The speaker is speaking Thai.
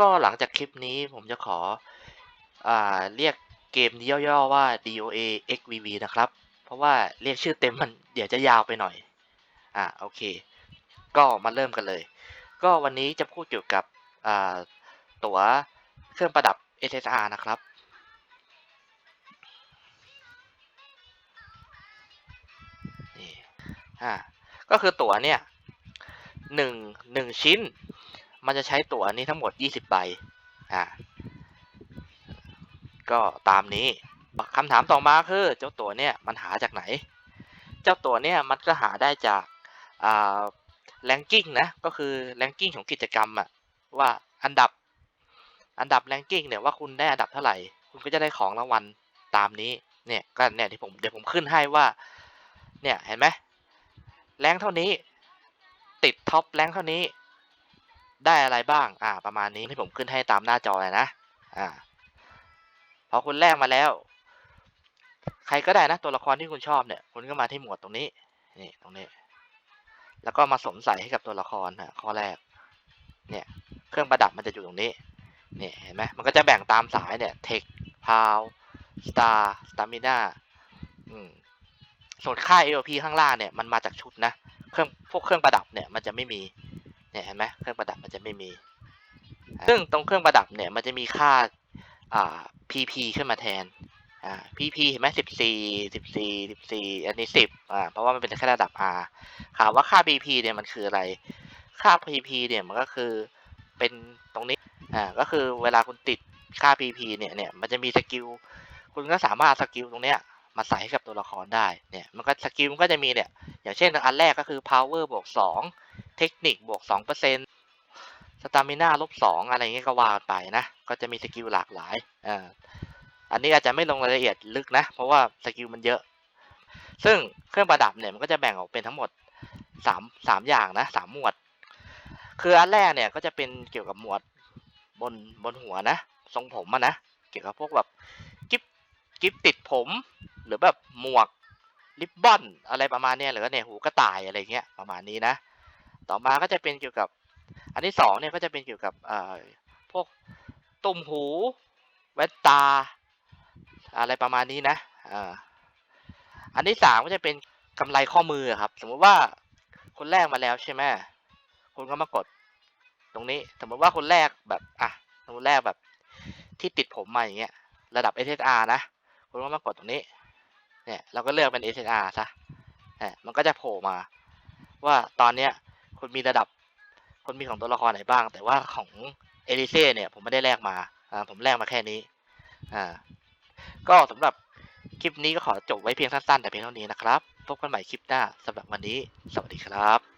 ก็หลังจากคลิปนี้ผมจะขออ่าเรียกเกมนี้ย่อๆว่า DOA XVV นะครับ เพราะว่าเรียกชื่อเต็มมันเดี๋ยวจะยาวไปหน่อย อ่าโอเค ก็มาเริ่มกันเลย ก็วันนี้จะพูดเกี่ยวกับอ่าตั๋วเครื่องประดับ SSR นะครับนี่อ่าก็คือตั๋วเนี่ยหนึ่งหนึ่งชิ้น มันจะใช้ตั๋วนี้ทั้งหมด 20 ใบ อ่า ก็ตามนี้คำถามต่อมาคือเจ้าตั๋วเนี่ยมันหาจากไหน เจ้าตั๋วเนี่ยมันก็หาได้จากอ่าแรงกิ้งนะ ก็คือแรงกิ้งของกิจกรรมอะว่าอันดับอันดับแรงกิ้งเนี่ยว่าคุณได้อันดับเท่าไหร่ คุณก็จะได้ของรางวัลตามนี้ เนี่ยก็เนี่ยที่ผมเดี๋ยวผมขึ้นให้ว่า เนี่ยเห็นไหมแรงเท่านี้ ติดท็อปแรงเท่านี้ ได้อะไรบ้าง อ่า ประมาณนี้ที่ผมขึ้นให้ตามหน้าจอเลยนะ อ่า พอคุณแรกมาแล้ว ใครก็ได้นะ ตัวละครที่คุณชอบเนี่ย คุณก็มาที่หมวดตรงนี้ นี่ ตรงนี้ แล้วก็มาสมใส่ให้กับตัวละครนะข้อแรก เนี่ย เครื่องประดับมันจะอยู่ตรงนี้ เนี่ยเห็นไหมมันก็จะแบ่งตามสายเนี่ย เทค พาวสตาร์ สตามิน่าอืมส่วนค่า AOP ข้างล่างเนี่ย มันมาจากชุดนะ เครื่อง พวกเครื่องประดับเนี่ย มันจะไม่มี เนี่ยเห็นไหมเครื่องประดับมันจะไม่มี ซึ่งตรงเครื่องประดับเนี่ยมันจะมีค่าอ่า PP ขึ้นมาแทนอ่า PP เห็นไหมสิบสี่สิบสี่สิบสี่อันนี้สิบอ่าเพราะว่ามันเป็นแค่ระดับ R ถามว่าค่า PP เนี่ยมันคืออะไร ค่า PP เนี่ยมันก็คือเป็นตรงนี้อ่าก็คือเวลาคุณติดค่า PP เนี่ยเนี่ยมันจะมีสกิลคุณก็สามารถสกิลตรงเนี้ยมาใส่ให้กับตัวละครได้เนี่ยมันก็สกิลมันก็จะมีเนี่ยอย่างเช่นอันแรกก็คือ power บวกสองเทคนิคบวกสองเปอร์เซ็นต์สตามิน่าลบสองอะไรเงี้ยก็ว่าไปนะ ก็จะมีสกิลหลากหลายอ่าอันนี้อาจจะไม่ลงรายละเอียดลึกนะ เพราะว่าสกิลมันเยอะ ซึ่งเครื่องประดับเนี่ยมันก็จะแบ่งออกเป็นทั้งหมดสามสามอย่างนะสามหมวด คืออันแรกเนี่ยก็จะเป็นเกี่ยวกับหมวดบนบนหัวนะ ทรงผมอะนะ เกี่ยวกับพวกแบบกิฟกิฟติดผม หรือแบบหมวก ริบบอนอะไรประมาณเนี้ยหรือเนี่ยหูกระต่ายอะไรเงี้ยประมาณนี้นะ ต่อมาก็จะเป็นเกี่ยวกับ อันที่สองเนี่ยก็จะเป็นเกี่ยวกับพวกตุ่มหูแว่นตา อะไรประมาณนี้นะอันที่สามก็จะเป็นกำไรข้อมือครับ สมมุติว่าคนแรกมาแล้วใช่ไหมคุณก็มากดตรงนี้ สมมติว่าคนแรกแบบอะสมมติแรกแบบที่ติดผมมาอย่างเงี้ย ระดับ SSR นะคุณก็มากดตรงนี้ เนี่ย เราก็เลือกเป็น SSR ซะเนี่ยมันก็จะโผล่มา ว่าตอนเนี้ย คุณมีระดับคุณมีของตัวละครไหนบ้าง แต่ว่าของเอลิเซ่เนี่ยผมไม่ได้แลกมาอ่าผมแลกมาแค่นี้อ่าก็สำหรับคลิปนี้ก็ขอจบไว้เพียงสั้นๆแต่เพียงเท่านี้นะครับ พบกันใหม่คลิปหน้าสำหรับวันนี้ สวัสดีครับ